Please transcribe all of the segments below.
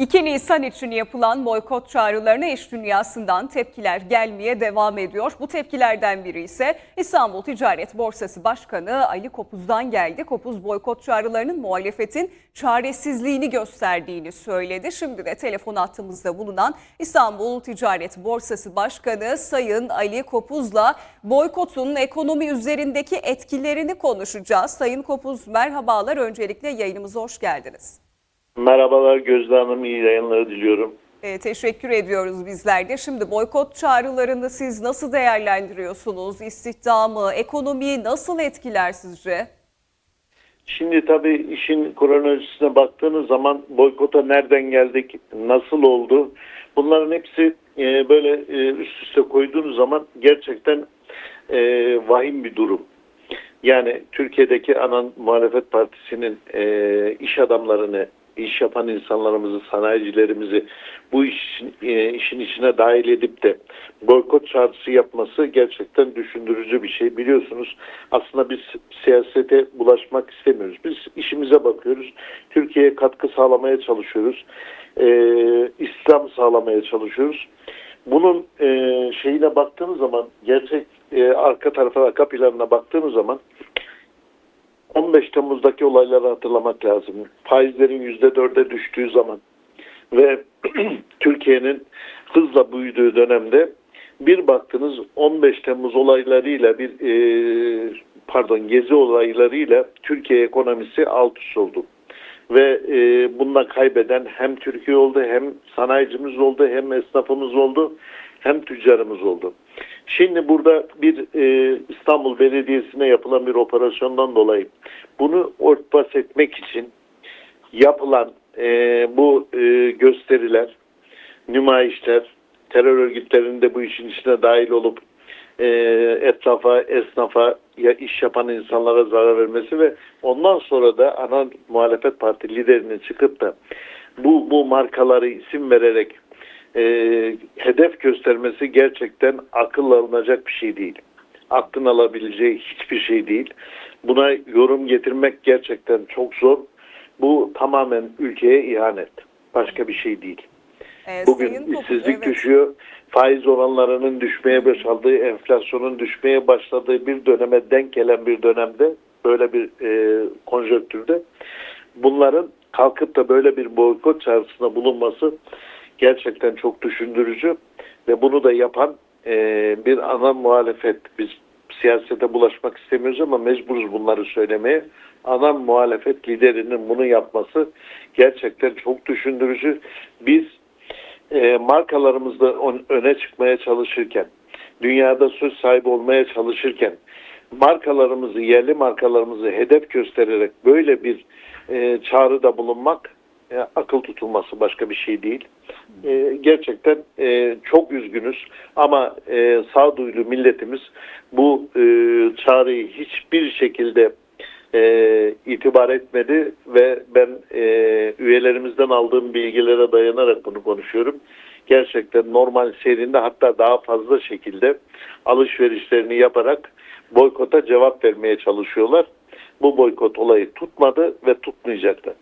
2 Nisan için yapılan boykot çağrılarına iş dünyasından tepkiler gelmeye devam ediyor. Bu tepkilerden biri ise İstanbul Ticaret Borsası Başkanı Ali Kopuz'dan geldi. Kopuz boykot çağrılarının muhalefetin çaresizliğini gösterdiğini söyledi. Şimdi de telefon hattımızda bulunan İstanbul Ticaret Borsası Başkanı Sayın Ali Kopuz'la boykotun ekonomi üzerindeki etkilerini konuşacağız. Sayın Kopuz merhabalar. Öncelikle yayınımıza hoş geldiniz. Merhabalar Gözde Hanım, iyi yayınlar diliyorum. E, teşekkür ediyoruz bizler de. Şimdi boykot çağrılarını siz nasıl değerlendiriyorsunuz? İstihdamı, ekonomiyi nasıl etkiler sizce? Şimdi tabii işin kronolojisine baktığınız zaman boykota nereden geldik, nasıl oldu? Bunların hepsi e, böyle e, üst üste koyduğunuz zaman gerçekten e, vahim bir durum. Yani Türkiye'deki ana muhalefet partisinin e, iş adamlarını, iş yapan insanlarımızı, sanayicilerimizi bu iş, e, işin içine dahil edip de boykot çağrısı yapması gerçekten düşündürücü bir şey. Biliyorsunuz aslında biz siyasete bulaşmak istemiyoruz. Biz işimize bakıyoruz. Türkiye'ye katkı sağlamaya çalışıyoruz. E, İslam sağlamaya çalışıyoruz. Bunun e, şeyine baktığınız zaman gerçek e, arka tarafa arka planına baktığınız zaman 15 Temmuz'daki olayları hatırlamak lazım. Faizlerin %4'e düştüğü zaman ve Türkiye'nin hızla büyüdüğü dönemde bir baktınız 15 Temmuz olaylarıyla bir e, pardon gezi olaylarıyla Türkiye ekonomisi alt üst oldu. Ve e, bununla kaybeden hem Türkiye oldu hem sanayicimiz oldu hem esnafımız oldu hem tüccarımız oldu. Şimdi burada bir e, İstanbul Belediyesi'ne yapılan bir operasyondan dolayı bunu örtbas etmek için yapılan e, bu e, gösteriler, nümayişler, terör örgütlerinin de bu işin içine dahil olup e, etrafa, esnafa, ya iş yapan insanlara zarar vermesi ve ondan sonra da ana muhalefet parti liderinin çıkıp da bu, bu markaları isim vererek e, hedef göstermesi gerçekten akıl alınacak bir şey değil. Aklın alabileceği hiçbir şey değil. Buna yorum getirmek gerçekten çok zor. Bu tamamen ülkeye ihanet. Başka bir şey değil. E, Bugün Sayın işsizlik evet. düşüyor. Faiz oranlarının düşmeye başladığı, enflasyonun düşmeye başladığı bir döneme denk gelen bir dönemde böyle bir e, konjonktürde bunların kalkıp da böyle bir boykot çağrısında bulunması gerçekten çok düşündürücü ve bunu da yapan e, bir ana muhalefet. Biz siyasete bulaşmak istemiyoruz ama mecburuz bunları söylemeye. Ana muhalefet liderinin bunu yapması gerçekten çok düşündürücü. Biz e, markalarımızda öne çıkmaya çalışırken, dünyada söz sahibi olmaya çalışırken, markalarımızı, yerli markalarımızı hedef göstererek böyle bir e, çağrıda bulunmak e, akıl tutulması başka bir şey değil. E, gerçekten e, çok üzgünüz ama e, sağduyulu milletimiz bu e, çağrıyı hiçbir şekilde e, itibar etmedi ve ben e, üyelerimizden aldığım bilgilere dayanarak bunu konuşuyorum. Gerçekten normal seyrinde hatta daha fazla şekilde alışverişlerini yaparak boykota cevap vermeye çalışıyorlar. Bu boykot olayı tutmadı ve tutmayacak da.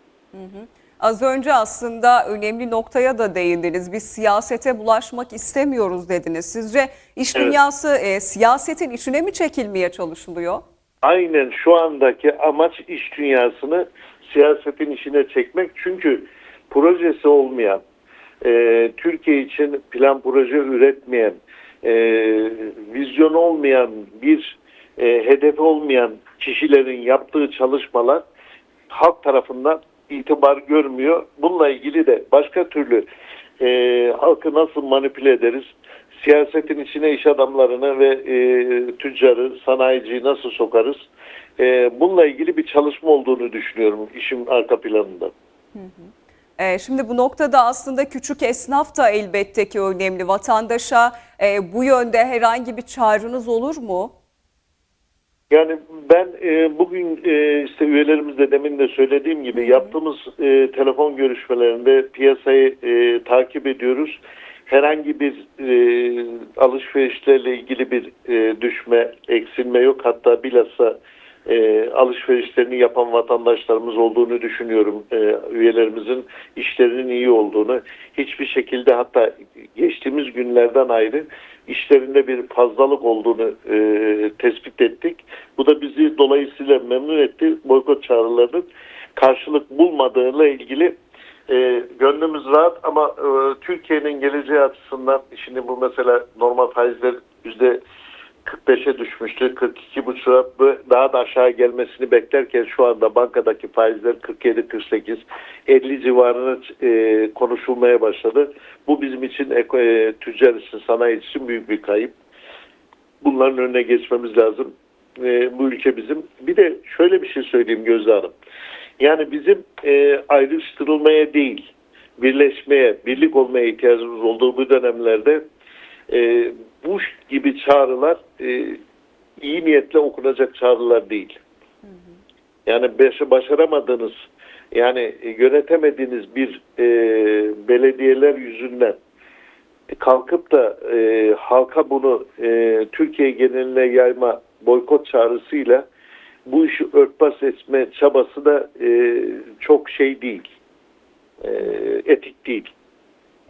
Az önce aslında önemli noktaya da değindiniz. Biz siyasete bulaşmak istemiyoruz dediniz. Sizce iş Evet. dünyası e, siyasetin içine mi çekilmeye çalışılıyor? Aynen şu andaki amaç iş dünyasını siyasetin içine çekmek. Çünkü projesi olmayan, e, Türkiye için plan proje üretmeyen, e, vizyon olmayan bir e, hedefi olmayan kişilerin yaptığı çalışmalar halk tarafından itibar görmüyor. Bununla ilgili de başka türlü e, halkı nasıl manipüle ederiz? Siyasetin içine iş adamlarını ve e, tüccarı, sanayiciyi nasıl sokarız? E, bununla ilgili bir çalışma olduğunu düşünüyorum işin arka planında. E, şimdi bu noktada aslında küçük esnaf da elbette ki önemli. Vatandaşa e, bu yönde herhangi bir çağrınız olur mu? Yani ben e, bugün e, işte üyelerimizle demin de söylediğim gibi yaptığımız e, telefon görüşmelerinde piyasayı e, takip ediyoruz. Herhangi bir e, alışverişlerle ilgili bir e, düşme, eksilme yok. Hatta bilhassa e, alışverişlerini yapan vatandaşlarımız olduğunu düşünüyorum. E, üyelerimizin işlerinin iyi olduğunu, hiçbir şekilde hatta geçtiğimiz günlerden ayrı işlerinde bir fazlalık olduğunu e, tespit ettik. Bu da bizi dolayısıyla memnun etti. Boykot çağrılarının karşılık bulmadığıyla ilgili e, gönlümüz rahat ama e, Türkiye'nin geleceği açısından şimdi bu mesela normal faizler yüzde 45'e düşmüştü. 42,5'a bu daha da aşağı gelmesini beklerken şu anda bankadaki faizler 47-48 50 civarına e, konuşulmaya başladı. Bu bizim için e, tüccar için, sanayi için büyük bir kayıp. Bunların önüne geçmemiz lazım. E, bu ülke bizim. Bir de şöyle bir şey söyleyeyim Gözde Hanım. Yani bizim e, ayrıştırılmaya değil, birleşmeye, birlik olmaya ihtiyacımız olduğu bu dönemlerde e, bu gibi çağrılar e, iyi niyetle okunacak çağrılar değil. Yani baş- başaramadığınız, yani e, yönetemediğiniz bir e, belediyeler yüzünden kalkıp da e, halka bunu e, Türkiye geneline yayma boykot çağrısıyla bu işi örtbas etme çabası da e, çok şey değil. E, etik değil.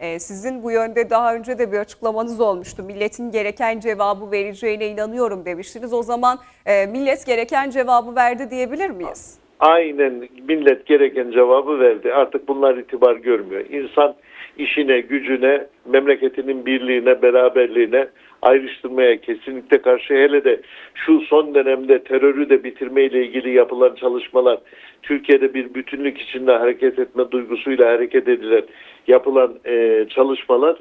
Ee, sizin bu yönde daha önce de bir açıklamanız olmuştu. Milletin gereken cevabı vereceğine inanıyorum demiştiniz. O zaman e, millet gereken cevabı verdi diyebilir miyiz? Aynen millet gereken cevabı verdi. Artık bunlar itibar görmüyor. İnsan işine, gücüne, memleketinin birliğine, beraberliğine ayrıştırmaya kesinlikle karşı. Hele de şu son dönemde terörü de bitirmeyle ilgili yapılan çalışmalar, Türkiye'de bir bütünlük içinde hareket etme duygusuyla hareket edilen yapılan e, çalışmalar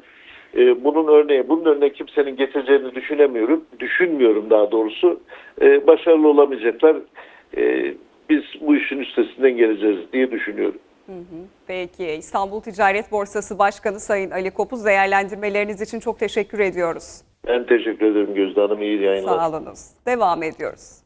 e, bunun örneği, bunun örneği kimsenin getireceğini düşünemiyorum. Düşünmüyorum daha doğrusu. E, başarılı olamayacaklar. E, biz bu işin üstesinden geleceğiz diye düşünüyorum. Peki İstanbul Ticaret Borsası Başkanı Sayın Ali Kopuz değerlendirmeleriniz için çok teşekkür ediyoruz. Ben teşekkür ederim Gözde Hanım. İyi yayınlar. Sağ olunuz. Devam ediyoruz.